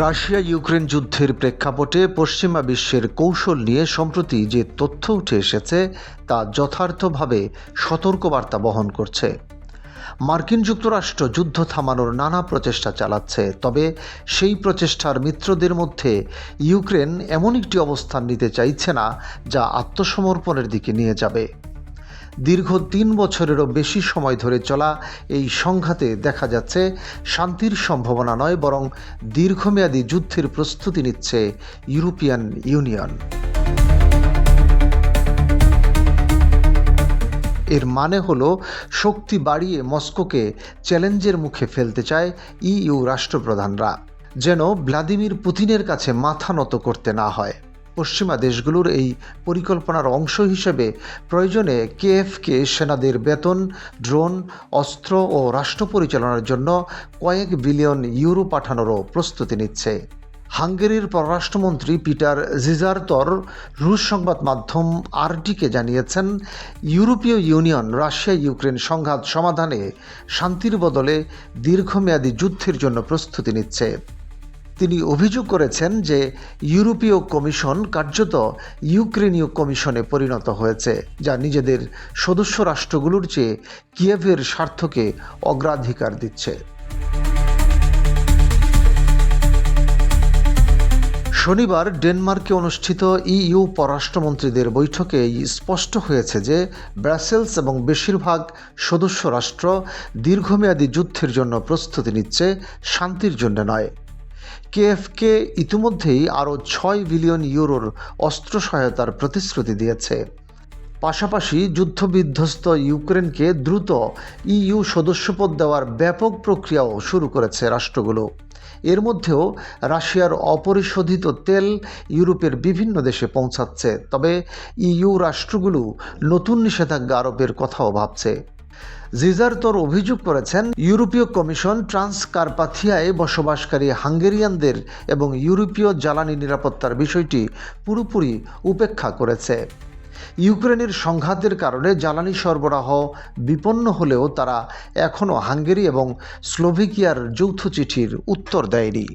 Russia Ukraine যুদ্ধের প্রেক্ষাপটে পশ্চিমা বিশ্বের কৌশল নিয়ে সম্প্রতি যে তথ্য উঠে এসেছে, তা যথার্থভাবে সতর্কবার্তা বহন করছে। মার্কিন যুক্তরাষ্ট্র যুদ্ধ থামানোর নানা প্রচেষ্টা চালাচ্ছে, তবে সেই প্রচেষ্টার মিত্রদের মধ্যে ইউক্রেন এমন একটি অবস্থান নিতে চাইছে না, যা আত্মসমর্পণের দিকে নিয়ে যাবে। দীর্ঘ তিন বছরেরও বেশি সময় ধরে চলা এই সংঘাতে দেখা যাচ্ছে, শান্তির সম্ভাবনা নয়, বরং দীর্ঘমেয়াদী যুদ্ধের প্রস্তুতি নিচ্ছে ইউরোপিয়ান ইউনিয়ন। এর মানে হলো, শক্তি বাড়িয়ে মস্কোকে চ্যালেঞ্জের মুখে ফেলতে চায় ইইউ রাষ্ট্রপ্রধানরা, যেন ভ্লাদিমির পুতিনের কাছে মাথা নত করতে না হয়। পশ্চিমা দেশগুলোর এই পরিকল্পনার অংশ হিসেবে প্রয়োজনে কেএফকে সেনাদের বেতন, ড্রোন, অস্ত্র ও রাষ্ট্র পরিচালনার জন্য কয়েক বিলিয়ন ইউরো পাঠানোরও প্রস্তুতি নিচ্ছে। হাঙ্গেরির পররাষ্ট্রমন্ত্রী পিটার জিজারতর রুশ সংবাদ মাধ্যম আরটিকে জানিয়েছেন, ইউরোপীয় ইউনিয়ন রাশিয়া ইউক্রেন সংঘাত সমাধানে শান্তির বদলে দীর্ঘমেয়াদী যুদ্ধের জন্য প্রস্তুতি নিচ্ছে। তিনি অভিযোগ করেছেন যে ইউরোপীয় কমিশন কার্যত ইউক্রেনীয় কমিশনে পরিণত হয়েছে, যা নিজেদের সদস্য রাষ্ট্রগুলোর চেয়ে কিয়েভের স্বার্থকে অগ্রাধিকার দিচ্ছে। শনিবার ডেনমার্কে অনুষ্ঠিত ইইউ পররাষ্ট্রমন্ত্রীদের বৈঠকে স্পষ্ট হয়েছে যে ব্রাসেলস এবং বেশিরভাগ সদস্য রাষ্ট্র দীর্ঘমেয়াদী যুদ্ধের জন্য প্রস্তুতি নিচ্ছে শান্তির জন্য নয়। কেএফকে ইতিমধ্যেই আরও ছয় বিলিয়ন ইউরোর অস্ত্র সহায়তার প্রতিশ্রুতি দিয়েছে। পাশাপাশি যুদ্ধবিধ্বস্ত ইউক্রেনকে দ্রুত ইইউ সদস্যপদ দেওয়ার ব্যাপক প্রক্রিয়াও শুরু করেছে রাষ্ট্রগুলো। এর মধ্যেও রাশিয়ার অপরিশোধিত তেল ইউরোপের বিভিন্ন দেশে পৌঁছাচ্ছে। তবে ইইউ রাষ্ট্রগুলো নতুন নিষেধাজ্ঞা আরোপের কথাও ভাবছে। জিজারতর অভিযোগ করেছেন, ইউরোপীয় কমিশন ট্রান্সকারপাথিয়ায় বসবাসকারী হাঙ্গেরিয়ানদের এবং ইউরোপীয় জ্বালানি নিরাপত্তার বিষয়টি পুরোপুরি উপেক্ষা করেছে। ইউক্রেনের সংঘাতের কারণে জ্বালানি সরবরাহ বিপন্ন হলেও তারা এখনও হাঙ্গেরি এবং স্লোভিকিয়ার যৌথ চিঠির উত্তর দেয়নি।